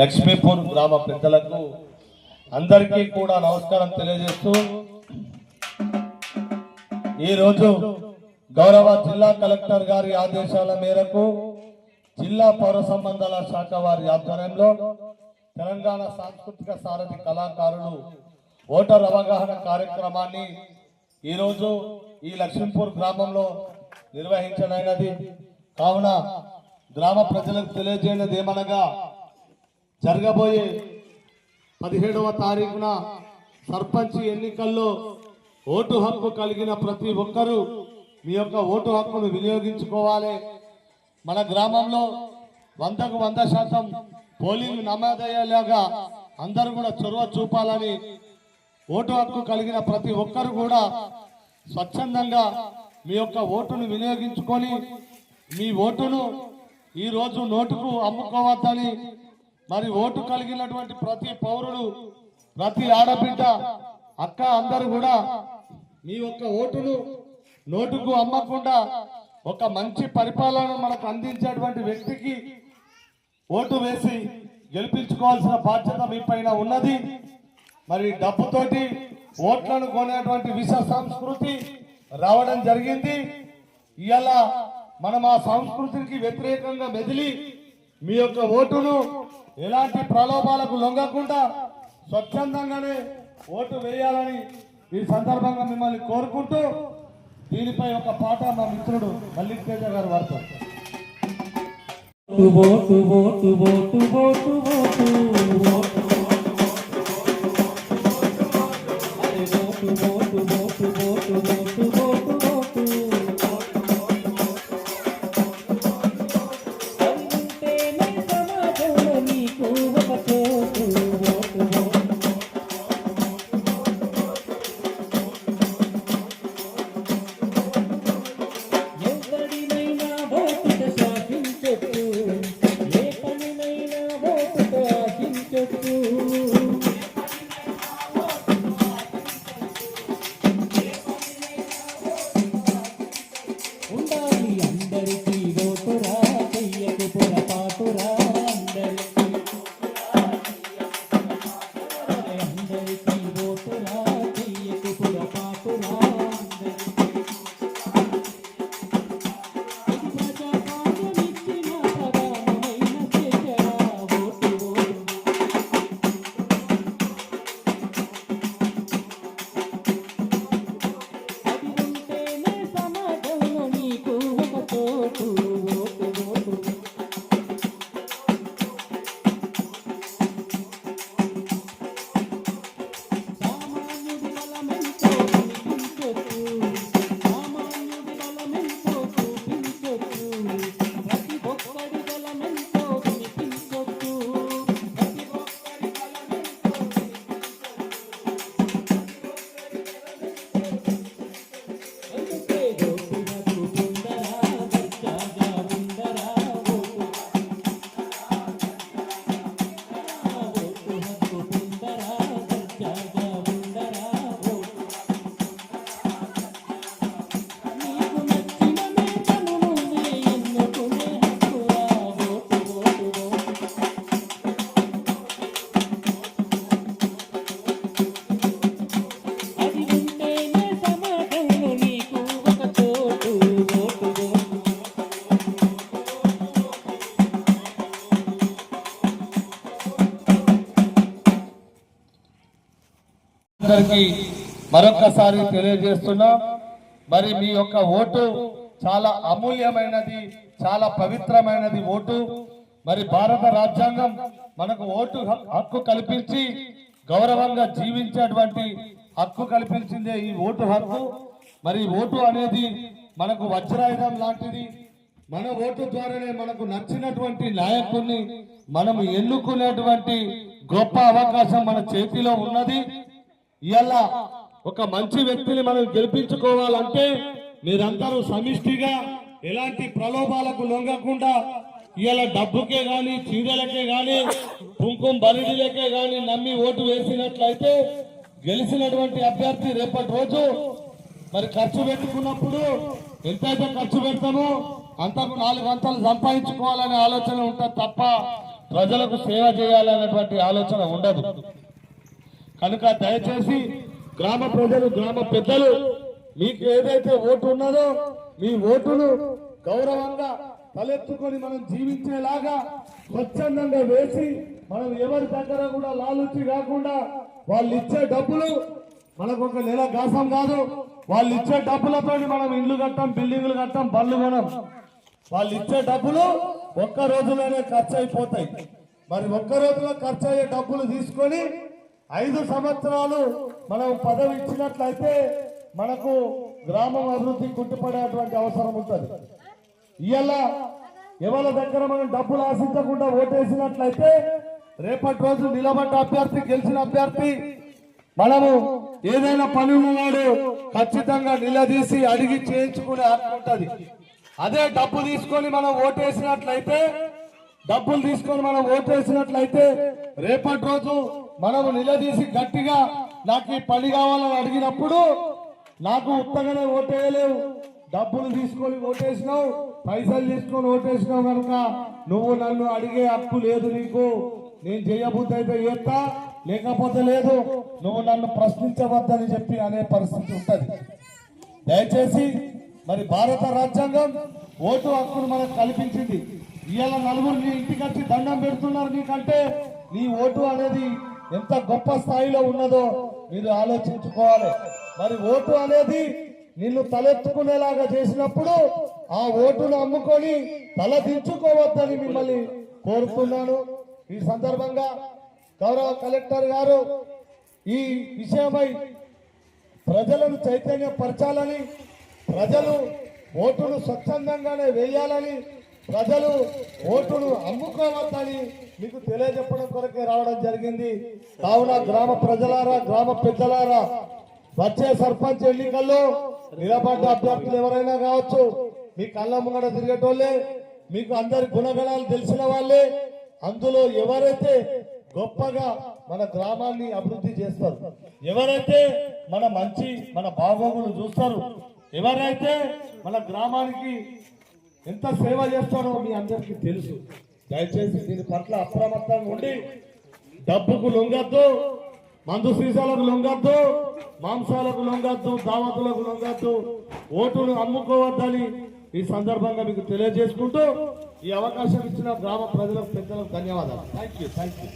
లక్ష్మీపూర్ గ్రామ పెద్దలకు అందరికీ కూడా నమస్కారం తెలియజేస్తూ ఈరోజు గౌరవ జిల్లా కలెక్టర్ గారి ఆదేశాల మేరకు జిల్లా పౌర సంబంధాల శాఖ వారి ఆధ్వర్యంలో తెలంగాణ సాంస్కృతిక సారథి కళాకారులు ఓటర్ అవగాహన కార్యక్రమాన్ని ఈరోజు ఈ లక్ష్మీపూర్ గ్రామంలో నిర్వహించడైనది కావున గ్రామ ప్రజలకు తెలియజేయనది ఏమనగా జరగబోయే పదిహేడవ తారీఖున సర్పంచ్ ఎన్నికల్లో ఓటు హక్కు కలిగిన ప్రతి ఒక్కరూ మీ యొక్క ఓటు హక్కును వినియోగించుకోవాలి. మన గ్రామంలో వందకు వంద శాతం పోలింగ్ నమోదయ్యేలాగా అందరూ కూడా చొరవ చూపాలని ఓటు హక్కు కలిగిన ప్రతి ఒక్కరు కూడా స్వచ్ఛందంగా మీ యొక్క ఓటును వినియోగించుకొని మీ ఓటును ఈ రోజు నోటుకు అమ్ముకోవద్దని మరి ఓటు కలిగినటువంటి ప్రతి పౌరుడు ప్రతి ఆడబిడ్డ అక్క అందరూ కూడా మీ యొక్క ఓటును నోటుకు అమ్మకుండా ఒక మంచి పరిపాలన మనకు అందించేటువంటి వ్యక్తికి ఓటు వేసి గెలిపించుకోవాల్సిన బాధ్యత మీ పైన ఉన్నది. మరి డబ్బుతోటి ఓట్లను కొనేటువంటి విష సంస్కృతి రావడం జరిగింది. ఇలా మనం ఆ సంస్కృతికి వ్యతిరేకంగా మెదిలి మీ యొక్క ఓటును ఎలాంటి ప్రలోభాలకు లొంగకుండా స్వచ్ఛందంగానే ఓటు వేయాలని ఈ సందర్భంగా మిమ్మల్ని కోరుకుంటూ దీనిపై ఒక పాట మా మిత్రుడు మల్లిక్ తేజ గారు వాడతారు vote vote vote vote vote vote అందరికీ మరొకసారి తెలియజేస్తున్నా మరి మీ యొక్క ఓటు చాలా అమూల్యమైనది చాలా పవిత్రమైనది ఓటు. మరి భారత రాజ్యాంగం మనకు ఓటు హక్కు కల్పించి గౌరవంగా జీవించేటువంటి హక్కు కల్పించిందే ఈ ఓటు హక్కు. మరి ఓటు అనేది మనకు వజ్రాయుధం లాంటిది. మన ఓటు ద్వారానే మనకు నచ్చినటువంటి నాయకుడిని మనం ఎన్నుకునేటువంటి గొప్ప అవకాశం మన చేతిలో ఉన్నది. ఇవాళ ఒక మంచి వ్యక్తిని మనం గెలిపించుకోవాలంటే మీరందరూ సమిష్టిగా ఎలాంటి ప్రలోభాలకు లొంగకుండా ఇవాళ డబ్బుకే గాని చీరలకే గాని కుంకుమ బరిడిలకే గాని నమ్మి ఓటు వేసినట్లయితే గెలిచినటువంటి అభ్యర్థి రేపటి రోజు మరి ఖర్చు పెట్టుకున్నప్పుడు ఎంతైతే ఖర్చు పెడతామో అంతకు నాలుగు అంతలు సంపాదించుకోవాలనే ఆలోచన ఉంటుంది తప్ప ప్రజలకు సేవ చేయాలన్నటువంటి ఆలోచన ఉండదు. కనుక దయచేసి గ్రామ ప్రజలు గ్రామ పెద్దలు మీకు ఏదైతే ఓటు ఉన్నదో మీ ఓటును గౌరవంగా తలెత్తుకొని మనం జీవించేలాగా స్వచ్ఛందంగా వేసి మనం ఎవరి దగ్గర కూడా లాలుచి కాకుండా వాళ్ళు ఇచ్చే డబ్బులు మనకు ఒక నెల గాసం కాదు. వాళ్ళు ఇచ్చే డబ్బులతో మనం ఇండ్లు కట్టాం బిల్డింగ్లు కట్టాం బళ్ళు కొనం. వాళ్ళు ఇచ్చే డబ్బులు ఒక్క రోజులోనే ఖర్చు అయిపోతాయి. మరి ఒక్క రోజులో ఖర్చు అయ్యే డబ్బులు తీసుకొని ఐదు సంవత్సరాలు మనం పదవి ఇచ్చినట్లయితే మనకు గ్రామం అభివృద్ధి కుంటుపడేటువంటి అవసరం ఉంటుంది. ఇవాళ ఎవరి దగ్గర మనం డబ్బులు ఆశించకుండా ఓటేసినట్లయితే రేపటి రోజు నిలబడ్డ అభ్యర్థి గెలిచిన అభ్యర్థి మనము ఏదైనా పని ఉన్నవాడు ఖచ్చితంగా నిలదీసి అడిగి చేయించుకునే హక్కు ఉంటుంది. అదే డబ్బు తీసుకొని మనం ఓటేసినట్లయితే డబ్బులు తీసుకొని మనం ఓటేసినట్లయితే రేపటి రోజు మనము నిలదీసి గట్టిగా నాకు ఈ పని కావాలని అడిగినప్పుడు నాకు ఉత్తగానే ఓటేయలేవు. డబ్బులు తీసుకొని ఓటేసినావు పైసలు తీసుకొని ఓటేసినావు కనుక నువ్వు నన్ను అడిగే హక్కు లేదు నీకు. నేను చేయబుద్ధి అయితే చేస్తా లేకపోతే లేదు. నువ్వు నన్ను ప్రశ్నించవద్దని చెప్పి అనే పరిస్థితి ఉంటుంది. దయచేసి మరి భారత రాజ్యాంగం ఓటు హక్కును మనకు కల్పించింది. ఇవాళ నలుగురు నీ ఇంటికి వచ్చి దండం పెడుతున్నారు నీకంటే నీ ఓటు అనేది ఎంత గొప్ప స్థాయిలో ఉన్నదో మీరు ఆలోచించుకోవాలి. మరి ఓటు అనేది నిన్ను తలెత్తుకునేలాగా చేసినప్పుడు ఆ ఓటును అమ్ముకొని తల దించుకోవద్దని మిమ్మల్ని కోరుతున్నాను. ఈ సందర్భంగా గౌరవ కలెక్టర్ గారు ఈ విషయమై ప్రజలను చైతన్యపరచాలని ప్రజలు ఓటును స్వచ్ఛందంగానే వేయాలని ప్రజలు ఓటును అమ్ముకోవద్దని మీకు తెలియజెప్పడం కొరకే రావడం జరిగింది. కావున గ్రామ ప్రజలారా గ్రామ పెద్దలారా వచ్చే సర్పంచ్ ఎన్నికల్లో నిలబడ్డ అభ్యర్థులు ఎవరైనా కావచ్చు మీ కళ్ళ ముంగడ తిరిగేటోళ్ళే మీకు అందరి గుణగణాలు తెలిసిన వాళ్ళే అందులో ఎవరైతే గొప్పగా మన గ్రామాన్ని అభివృద్ధి చేస్తారు ఎవరైతే మన మంచి మన బాగోగులు చూస్తారు ఎవరైతే మన గ్రామానికి ఎంత సేవ చేస్తారో మీ అందరికీ తెలుసు. దయచేసి దీని పట్ల అప్రమత్తంగా ఉండి డబ్బుకు లొంగద్దు మందు సీసాలకు లొంగద్దు మాంసాలకు లొంగద్దు దావతులకు లొంగద్దు ఓటును అమ్ముకోవద్దని ఈ సందర్భంగా మీకు తెలియజేసుకుంటూ ఈ అవకాశం ఇచ్చిన గ్రామ ప్రజలకు పెద్దలకు ధన్యవాదాలు. Thank you thank you